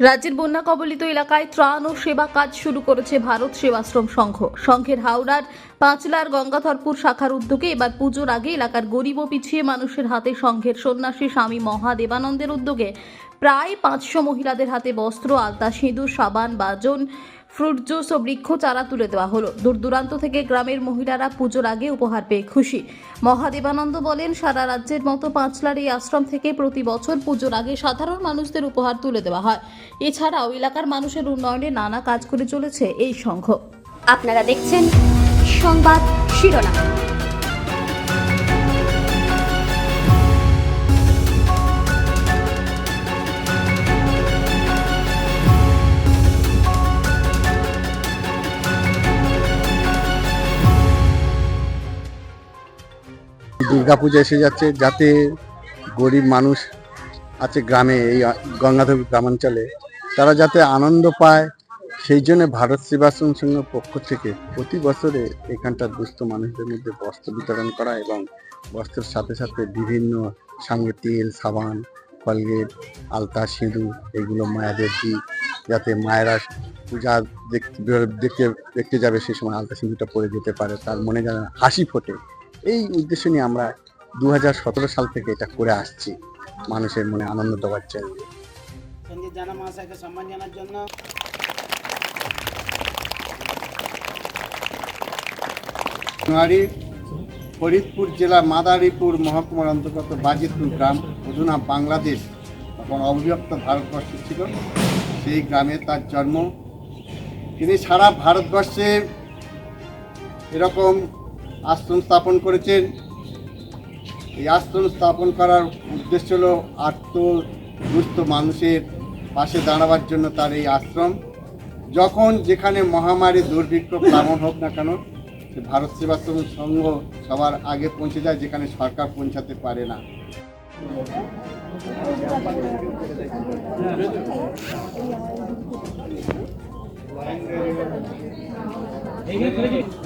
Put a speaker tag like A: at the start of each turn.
A: রাজ্যের বন্যা কবলিত এলাকায় ত্রাণ ও সেবা কাজ শুরু করেছে ভারত সেবাশ্রম সংঘ। সংঘের হাওড়ার পাঁচলার গঙ্গাধরপুর শাখার উদ্যোগে এবার পুজোর আগে এলাকার গরিব ও পিছিয়ে মানুষের হাতে সংঘের সন্ন্যাসী স্বামী মহাদেবানন্দের উদ্যোগে প্রায় পাঁচশো মহিলাদের হাতে বস্ত্র, আলতা, সিঁদুর, সাবান, বাজন ফ্রুট জুস ও বৃক্ষ চারা তুলে দেওয়া হলো। দূর দূরান্ত থেকে গ্রামের মহিলারা পুজোর আগে উপহার পেয়ে খুশি। মহাদেবানন্দ বলেন, সারা রাজ্যের মতো পাঁচলার এই আশ্রম থেকে প্রতি বছর পুজোর আগে সাধারণ মানুষদের উপহার তুলে দেওয়া হয়। এছাড়াও এলাকার মানুষের উন্নয়নে নানা কাজ করে চলেছে এই সংঘ।
B: আপনারা দেখছেন সংবাদ শিরোনাম।
C: দুর্গাপূজা এসে যাচ্ছে, যাতে গরিব মানুষ আছে গ্রামে, এই গঙ্গাধর গ্রামাঞ্চলে। তারা যাতে আনন্দ পায়, সেই জন্য ভারত সেবাশ্রম সংঘের পক্ষ থেকে প্রতি বছরে এখানকার দুস্থ মানুষদের মধ্যে বস্ত্র বিতরণ করা এবং বস্ত্রের সাথে সাথে বিভিন্ন সঙ্গে তেল, সাবান, কলগেট, আলতা, সিঁদুর, এগুলো মায়েদের দিই যাতে মায়েরা পূজা দেখতে দেখতে দেখতে যাবে সেই সময় আলতা, সিঁদুরটা পরে যেতে পারে, তার মনে যেন হাসি ফোটে। এই উদ্দেশ্য নিয়ে আমরা দু হাজার সতেরো সাল থেকে এটা করে আসছি। মানুষের মনে আনন্দ দেওয়ার জন্য।
D: জানা মহাশয়কে সম্মান জানার জন্য।
C: নোয়ারি ফরিদপুর জেলা মাদারীপুর মহকুমার অন্তর্গত বাজিতপুর গ্রাম অধুনা বাংলাদেশ তখন অবিভক্ত ভারতবর্ষ ছিল। সেই গ্রামে তার জন্ম। তিনি সারা ভারতবর্ষে এরকম আশ্রম স্থাপন করেছেন। এই আশ্রম স্থাপন করার উদ্দেশ্য হল আত্মদুস্থ মানুষের পাশে দাঁড়াবার জন্য তার এই আশ্রম। যখন যেখানে মহামারী দুর্ভিক্ষ প্লাবন হোক না কেন, সে ভারত সেবাশ্রম সংঘ সবার আগে পৌঁছে যায়, যেখানে সরকার পৌঁছাতে পারে না। Thank you.